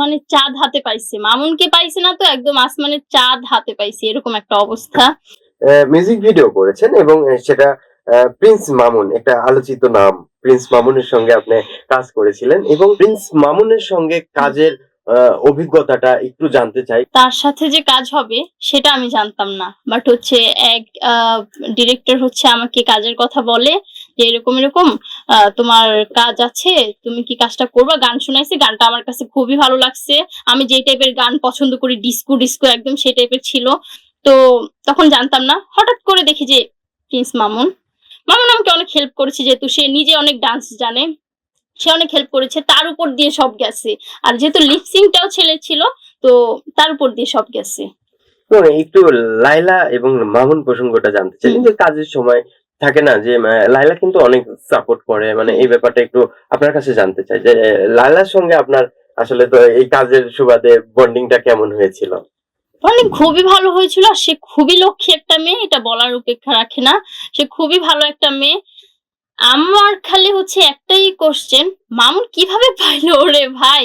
আসমানের চাঁদ হাতে পাইছে। মামুনকে পাইছে না তো একদম আসমানের চাঁদ হাতে পাইছে এরকম একটা অবস্থা। মিউজিক ভিডিও করেছেন এবং সেটা প্রিন্স মামুন একটা আলোচিত নাম। প্রিন্স মামুনের সঙ্গে আপনি কাজ করেছিলেন এবং প্রিন্স মামুনের সঙ্গে কাজের অভিজ্ঞতাটা একটু জানতে চাই। তার সাথে যে কাজ হবে সেটা আমি জানতাম না। বাট হচ্ছে এক ডিরেক্টর হচ্ছে আমাকে কাজের কথা বলে। যে এরকম এরকম তোমার কাজ আছে তুমি কি কাজটা করবা? গান শুনাইছে গানটা আমার কাছে খুবই ভালো লাগছে। আমি যে টাইপের গান পছন্দ করি ডিস্কো ডিস্কো একদম সেই টাইপের ছিল। তো তখন জানতাম না। হঠাৎ করে দেখি যে প্রিন্স মামুন। মামুন আমাকে অনেক হেল্প করেছে যেহেতু সে নিজে অনেক ডান্স জানে। সে অনেক হেল্প করেছে তার উপর দিয়ে সব গেছে। আর যেহেতু লিপসিংটাও ছেলে ছিল তো তার উপর দিয়ে সব গেছে। একটু লাইলা এবং মামুন প্রসঙ্গটা জানতে চাই। যে কাজের সময় থাকে না যে আহ, লাইলা কিন্তু অনেক সাপোর্ট করে। মানে এই ব্যাপারটা একটু আপনার কাছে জানতে চাই যে লাইলার সঙ্গে আপনার আসলে তো এই কাজের সুবাদে বন্ডিংটা কেমন হয়েছিল? অনেক খুবই ভালো হয়েছিল। আর সে খুবই লক্ষ্মী একটা মেয়ে এটা বলার উপেক্ষা রাখে না। সে খুবই ভালো একটা মেয়ে। আমার খালি হচ্ছে একটাই কোশ্চেন মামুন কীভাবে পাইলো ওরে ভাই?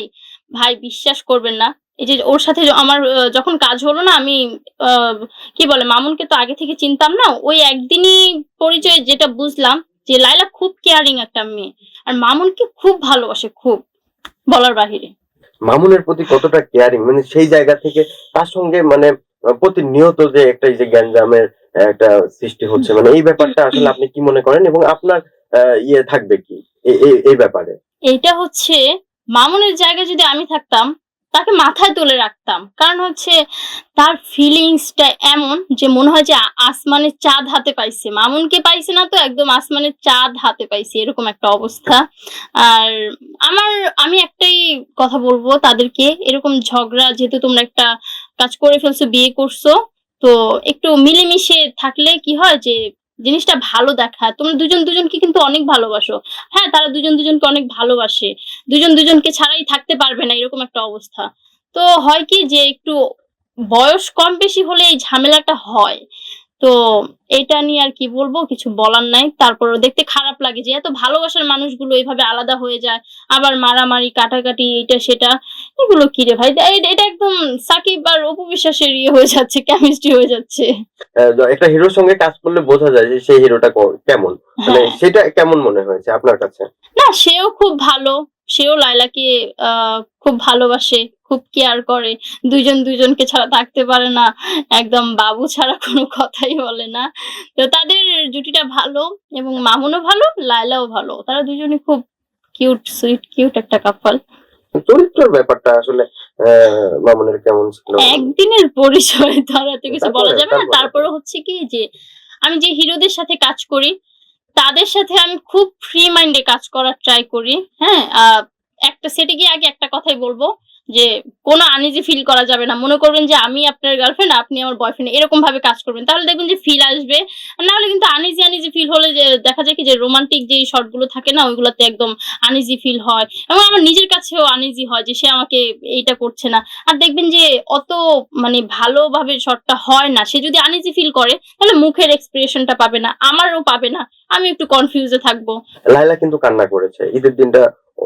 ভাই বিশ্বাস করবেন না। এই যে ওর সাথে আমার যখন কাজ হলো না আমি কি বলে মামুনকে তো আগে থেকে চিনতাম না ওই একদিনই পরিচয়ে যেটা বুঝলাম যে লাইলা খুব কেয়ারিং একটা মেয়ে। আর মামুনকে খুব ভালোবাসে খুব বলার বাহিরে। মামুনের প্রতি কতটা কেয়ারিং মানে সেই জায়গা থেকে তার সঙ্গে মানে প্রতিনিয়ত যে একটা এই যে গ্যাঞ্জামের একটা সৃষ্টি হচ্ছে মানে এই ব্যাপারটা আসলে আপনি কি মনে করেন এবং আপনার ইয়ে থাকবে কি? এই- ব্যাপারে। এইটা হচ্ছে মামুনের জায়গায় যদি আমি থাকতাম তাকে মাথায় তুলে রাখতাম। কারণ হচ্ছে তার ফিলিংসটা এমন যে মনে হয় যে আসমানের চাঁদ হাতে পাইছে। মামুনকে পাইছে না তো, একদম আসমানের চাঁদ হাতে পাইছে, এরকম একটা অবস্থা। আর আমার, আমি একটাই কথা বলব তাদেরকে, এরকম ঝগড়া, যেহেতু তোমরা একটা কাজ করে ফেলছো, বিয়ে করছ, তো একটু মিলেমিশে থাকলে কি হয় যে জিনিসটা ভালো দেখা। তোমরা দুজন দুজনকে কিন্তু অনেক ভালোবাসো। হ্যাঁ তারা দুজন দুজনকে অনেক ভালোবাসে। দুজন দুজনকে ছাড়াই থাকতে পারবে না, এরকম একটা অবস্থা। তো হয় কি যে একটু বয়স কম বেশি হলে এই ঝামেলাটা হয়। তো এটা নিয়ে আর কি বলব, কিছু বলার নাই। তারপর দেখতে খারাপ লাগে যে এত ভালোবাসার মানুষগুলো এইভাবে আলাদা হয়ে যায়। আবার মারামারি, কাটাকাটি এটা সেটা। এগুলো কি রে ভাই? এটা একদম সাকিব আর অপু বিশ্বাসের ইয়ে হয়ে যাচ্ছে কেমিস্ট্রি হয়ে যাচ্ছে। একটা হিরোর সঙ্গে কাজ করলে বোঝা যায় যে সেই হিরোটা কেমন। মানে হ্যাঁ। সেটা কেমন মনে হয়েছে আপনার কাছে? না সেও খুব ভালো। সেও লাইলাকে খুব ভালোবাসে খুব কেয়ার করে। দুজন দুজনকে ছাড়া থাকতে পারে না। একদম বাবু ছাড়া কোনো কথাই বলে না। তো তাদের জুটিটা ভালো এবং মামুনও ভালো লাইলাও ভালো। তারা দুজনে খুব কিউট সুইট কিউট একটা কাপল চরিত্রের ব্যাপারটা আসলে মামুনের কেমন ছিল? একদিনের পরিচয় ধরা তো কিছু বলা যাবে না। তারপরে- হচ্ছে কি যে আমি যে হিরোদের সাথে কাজ করি তাদের সাথে আমি খুব ফ্রি মাইন্ডে কাজ করার ট্রাই করি হ্যাঁ? আহ, একটা সেটে গিয়ে আগে একটা কথাই বলব। যে কোনো আনইজি ফিল করা যাবে না। মনে করবেন যে আমি আপনার গার্লফ্রেন্ড আপনি আমার বয়ফ্রেন্ড এরকম ভাবে কাজ করবেন। তাহলে দেখবেন যে ফিল আসবে। আর না হলে কিন্তু আনইজি আনইজি ফিল হলে যে দেখা যায় কি যে রোমান্টিক যে শর্টগুলো থাকে না ওইগুলোতে একদম আনইজি ফিল হয়। এবং আমার নিজের কাছেও আনইজি হয় যে সে আমাকে এইটা করছে না। আর দেখবেন যে অত মানে ভালোভাবে শর্টটা হয় না। সে যদি আনইজি ফিল করে তাহলে মুখের এক্সপ্রেশনটা পাবে না আমারও পাবে না। আমি একটু কনফিউজে থাকব। লাইলা কিন্তু কান্না করেছে। ঈদের দিনটা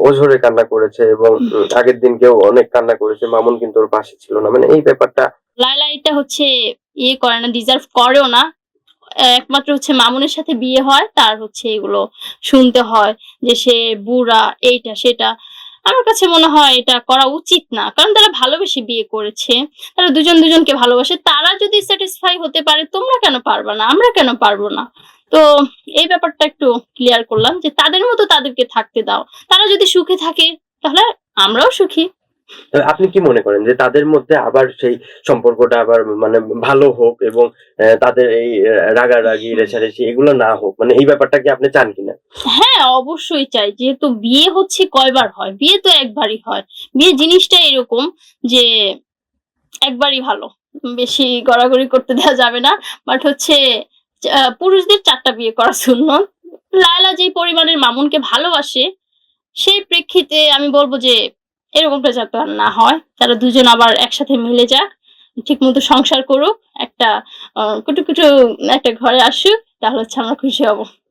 ওঝরে কান্না করেছে এবং আগের দিন কেউ অনেক কান্না করেছে, মামুন কিন্তু ওর পাশে ছিল না। মানে এই ব্যাপারটা লাইলা এটা হচ্ছে ইয়ে করে না ডিজার্ভ করেও না। একমাত্র হচ্ছে মামুনের সাথে বিয়ে হয়, তার হচ্ছে এগুলো শুনতে হয় যে সে বুড়া, এইটা, সেটা। আমার কাছে মনে হয় এটা করা উচিত না, কারণ তারা ভালোবেসে বিয়ে করেছে। তারা দুজন দুজনকে ভালোবাসে। তারা যদি স্যাটিসফাই হতে পারে, তোমরা কেন পারবা না? আমরা কেন পারব না? তো এই ব্যাপারটা একটু ক্লিয়ার করলাম যে তাদের মতো তাদেরকে থাকতে দাও। তারা যদি সুখে থাকে, তাহলে আমরাও সুখী। আপনি কি মনে করেন যে তাদের মধ্যে আবার সেই সম্পর্কটা আবার মানে ভালো হোক এবং তাদের এই রাগারাগি রেছারেছি এগুলো না হোক মানে এই ব্যাপারটা কি আপনি চান কিনা? হ্যাঁ অবশ্যই চাই। যেহেতু বিয়ে হচ্ছে কয়বার হয়? বিয়ে তো একবারই হয়। বিয়ে জিনিসটা এরকম যে একবারই ভালো। বেশি গড়াগড়ি করতে দেওয়া যাবে না। বাট হচ্ছে পুরুষদের চারটা বিয়ে করা শূন্য লায়লা যে পরিমাণের মামুনকে ভালোবাসে সেই প্রেক্ষিতে আমি বলব যে এরকমটা প্রেসার আর না হয়। তারা দুজন আবার একসাথে মিলে যাক ঠিক মতো সংসার করুক, একটা কুটু কুটু একটা ঘরে আসুক, তাহলে হচ্ছে আমরা খুশি হব।